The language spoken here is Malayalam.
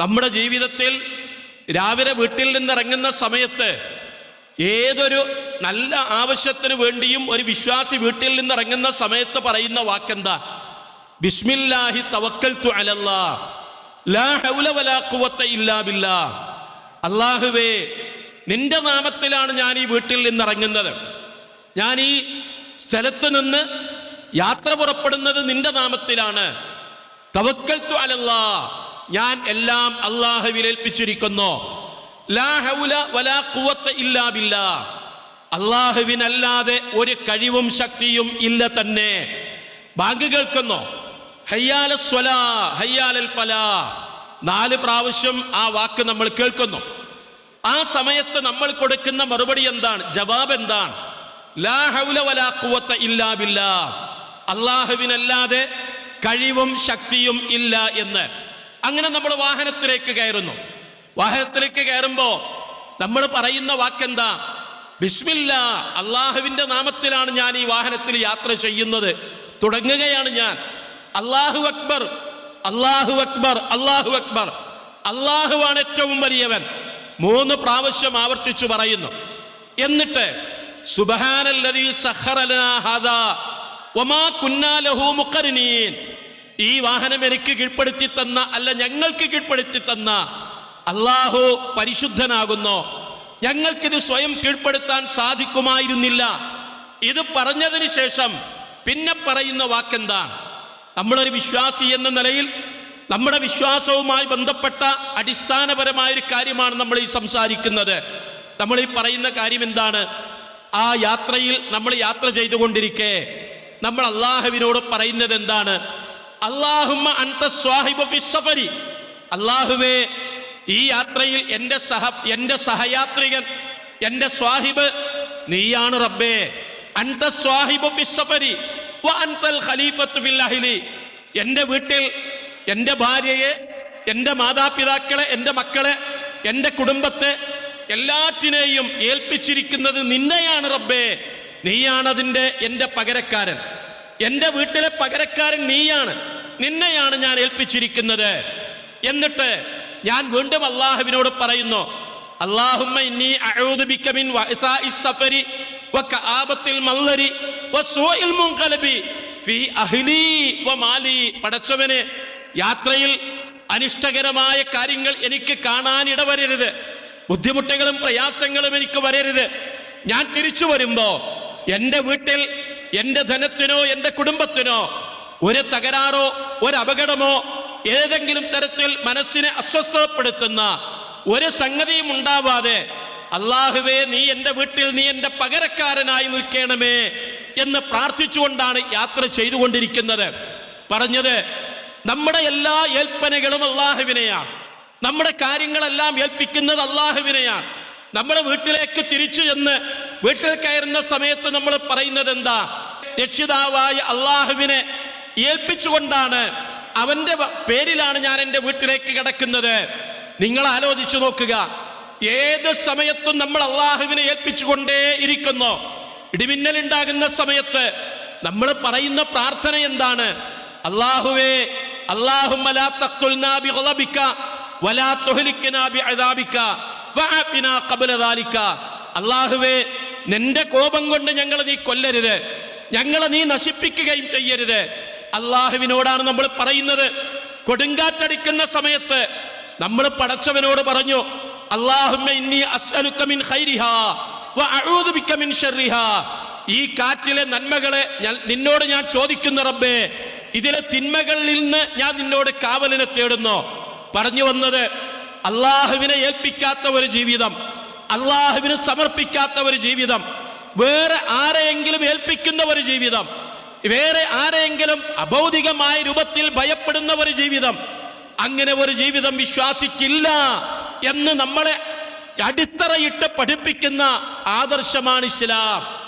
നമ്മുടെ ജീവിതത്തിൽ രാവിലെ വീട്ടിൽ നിന്നിറങ്ങുന്ന സമയത്ത് ഏതൊരു നല്ല ആവശ്യത്തിന് വേണ്ടിയും ഒരു വിശ്വാസി വീട്ടിൽ നിന്നിറങ്ങുന്ന സമയത്ത് പറയുന്ന വാക്കെന്താ? ബിസ്മില്ലാഹി തവക്കൽതു അലല്ലാ. ലാ ഹൗല വലാ ഇല്ലാ അള്ളാഹുവേ നിന്റെ നാമത്തിലാണ് ഞാൻ ഈ വീട്ടിൽ നിന്നിറങ്ങുന്നത്. ഞാൻ ഈ സ്ഥലത്ത് നിന്ന് യാത്ര പുറപ്പെടുന്നത് നിന്റെ നാമത്തിലാണ്. തവക്കൽത്തു അലല്ലാ. ഞാൻ എല്ലാം അള്ളാഹുവിൽ ഏൽപ്പിച്ചിരിക്കുന്നു. അള്ളാഹുവിനല്ലാതെ ഒരു കഴിവും ശക്തിയും ഇല്ല തന്നെ. ബാങ്ക് കേൾക്കുന്നു. ഹയ്യാല ഫലാ. നാല് പ്രാവശ്യം ആ വാക്ക് നമ്മൾ കേൾക്കുന്നു. ആ സമയത്ത് നമ്മൾ കൊടുക്കുന്ന മറുപടി എന്താണ്? ജവാബ് എന്താണ്? അള്ളാഹുവിനല്ലാതെ കഴിവും ശക്തിയും ഇല്ല എന്ന്. അങ്ങനെ നമ്മൾ വാഹനത്തിലേക്ക് കയറുന്നു. വാഹനത്തിലേക്ക് കയറുമ്പോൾ നമ്മൾ പറയുന്ന വാക്കെന്താ? ബിസ്മില്ല അള്ളാഹുവിന്റെ നാമത്തിലാണ് ഞാൻ ഈ വാഹനത്തിൽ യാത്ര ചെയ്യുന്നത്. തുടങ്ങുകയാണ് ഞാൻ. അള്ളാഹു അക്ബർ അള്ളാഹു അക്ബർ അള്ളാഹു അക്ബർ. അള്ളാഹുവാണ് ഏറ്റവും വലിയവൻ. മൂന്ന് പ്രാവശ്യം ആവർത്തിച്ചു പറയുന്നു. എന്നിട്ട് സുബ്ഹാനല്ലദീ സഹറലനാ ഹദാ ഹാദാ വമാ കുന്നാ ലഹു മുഖറിനീൻ ഈ വാഹനം എനിക്ക് കീഴ്പ്പെടുത്തി തന്ന അല്ല ഞങ്ങൾക്ക് കീഴ്പ്പെടുത്തി തന്ന അള്ളാഹു പരിശുദ്ധനാകുന്നു. ഞങ്ങൾക്കിത് സ്വയം കീഴ്പ്പെടുത്താൻ സാധിക്കുമായിരുന്നില്ല. ഇത് പറഞ്ഞതിന് ശേഷം പിന്നെ പറയുന്ന വാക്കെന്താണ് നമ്മളൊരു വിശ്വാസി എന്ന നിലയിൽ നമ്മുടെ വിശ്വാസവുമായി ബന്ധപ്പെട്ട അടിസ്ഥാനപരമായ ഒരു കാര്യമാണ് നമ്മൾ ഈ സംസാരിക്കുന്നത്. നമ്മൾ ഈ പറയുന്ന കാര്യം എന്താണ്? ആ യാത്രയിൽ നമ്മൾ യാത്ര ചെയ്തുകൊണ്ടിരിക്കെ. നമ്മൾ അള്ളാഹുവിനോട് പറയുന്നത് എന്താണ്? അള്ളാഹുമ്മ അൻത സ്വാഹിബ് ഫി സഫരി. അള്ളാഹുവേ ഈ യാത്രയിൽ എന്റെ സഹ എന്റെ സഹയാത്രികൻ എന്റെ സ്വാഹിബ് നീയാണ് റബ്ബേ. അൻത സ്വാഹിബ് ഫി സഫരി വ അൻതൽ ഖലീഫത്തു ഫിൽ അഹ്ലി എന്റെ വീട്ടിൽ എന്റെ ഭാര്യയെ എന്റെ മാതാപിതാക്കളെ എന്റെ മക്കളെ എന്റെ കുടുംബത്തെ എല്ലാറ്റിനെയും ഏൽപ്പിച്ചിരിക്കുന്നത് നിന്നെയാണ് റബ്ബേ. നീയാണതിന്റെ എന്റെ പകരക്കാരൻ. എന്റെ വീട്ടിലെ പകരക്കാരൻ നീയാണ്. നിന്നെയാണ് ഞാൻ ഏൽപ്പിച്ചിരിക്കുന്നത്. എന്നിട്ട് ഞാൻ വീണ്ടും അള്ളാഹുവിനോട് പറയുന്നു അള്ളാഹുമ്മ ഇന്നി സഫരി യാത്രയിൽ അനിഷ്ടകരമായ കാര്യങ്ങൾ എനിക്ക് കാണാൻ ഇടവരരുത്. ബുദ്ധിമുട്ടുകളും പ്രയാസങ്ങളും എനിക്ക് വരരുത്. ഞാൻ തിരിച്ചു വരുമ്പോ എന്റെ വീട്ടിൽ എന്റെ ധനത്തിനോ എന്റെ കുടുംബത്തിനോ ഒരു തകരാറോ ഒരു അപകടമോ ഏതെങ്കിലും തരത്തിൽ മനസ്സിനെ അസ്വസ്ഥപ്പെടുത്തുന്ന ഒരു സംഗതിയും ഉണ്ടാവാതെ അള്ളാഹുവേ നീ എന്റെ വീട്ടിൽ നീ എന്റെ പകരക്കാരനായി നിൽക്കണമേ എന്ന് പ്രാർത്ഥിച്ചുകൊണ്ടാണ് യാത്ര ചെയ്തുകൊണ്ടിരിക്കുന്നത്. പറഞ്ഞത് നമ്മുടെ എല്ലാ ഏൽപ്പനകളും അള്ളാഹുവിനെയാണ്. നമ്മുടെ കാര്യങ്ങളെല്ലാം ഏൽപ്പിക്കുന്നത് അള്ളാഹുവിനെയാണ്. നമ്മുടെ വീട്ടിലേക്ക് തിരിച്ചു ചെന്ന് വീട്ടിൽ കയറുന്ന സമയത്ത് നമ്മൾ പറയുന്നത് എന്താ? രക്ഷിതാവായ അള്ളാഹുവിനെ ഏൽപ്പിച്ചുകൊണ്ടാണ് അവന്റെ പേരിലാണ് ഞാൻ എന്റെ വീട്ടിലേക്ക് കിടക്കുന്നത്. നിങ്ങൾ ആലോചിച്ചു നോക്കുക. ഏത് സമയത്തും നമ്മൾ അള്ളാഹുവിനെ ഏൽപ്പിച്ചുകൊണ്ടേ ഇരിക്കുന്നു. ഇടിമിന്നൽ ഉണ്ടാകുന്ന സമയത്ത് നമ്മൾ പറയുന്ന പ്രാർത്ഥന എന്താണ്? അള്ളാഹുവേ അള്ളാഹുവേ നിന്റെ കോപം കൊണ്ട് ഞങ്ങൾ നീ കൊല്ലരുത്. ഞങ്ങളെ നീ നശിപ്പിക്കുകയും ചെയ്യരുത്. അള്ളാഹുവിനോടാണ് നമ്മൾ പറയുന്നത്. കൊടുങ്കാറ്റടിക്കുന്ന സമയത്ത് നമ്മൾ പടച്ചവനോട് പറഞ്ഞു ഈ കാറ്റിലെ നന്മകളെ നിന്നോട് ഞാൻ ചോദിക്കുന്ന റബ്ബേ. ഇതിലെ തിന്മകളിൽ നിന്ന് ഞാൻ നിന്നോട് കാവലിനെ തേടുന്നു. പറഞ്ഞു വന്നത് അള്ളാഹുവിനെ ഏൽപ്പിക്കാത്ത ഒരു ജീവിതം അള്ളാഹുവിന് സമർപ്പിക്കാത്ത ഒരു ജീവിതം വേറെ ആരെയെങ്കിലും ഏൽപ്പിക്കുന്ന ഒരു ജീവിതം വേറെ ആരെയെങ്കിലും അഭൗതികമായ രൂപത്തിൽ ഭയപ്പെടുന്ന ഒരു ജീവിതം അങ്ങനെ ഒരു ജീവിതം വിശ്വാസിക്കില്ല എന്ന് നമ്മളെ അടിത്തറയിട്ട് പഠിപ്പിക്കുന്ന ആദർശമാണ് ഇസ്ലാം.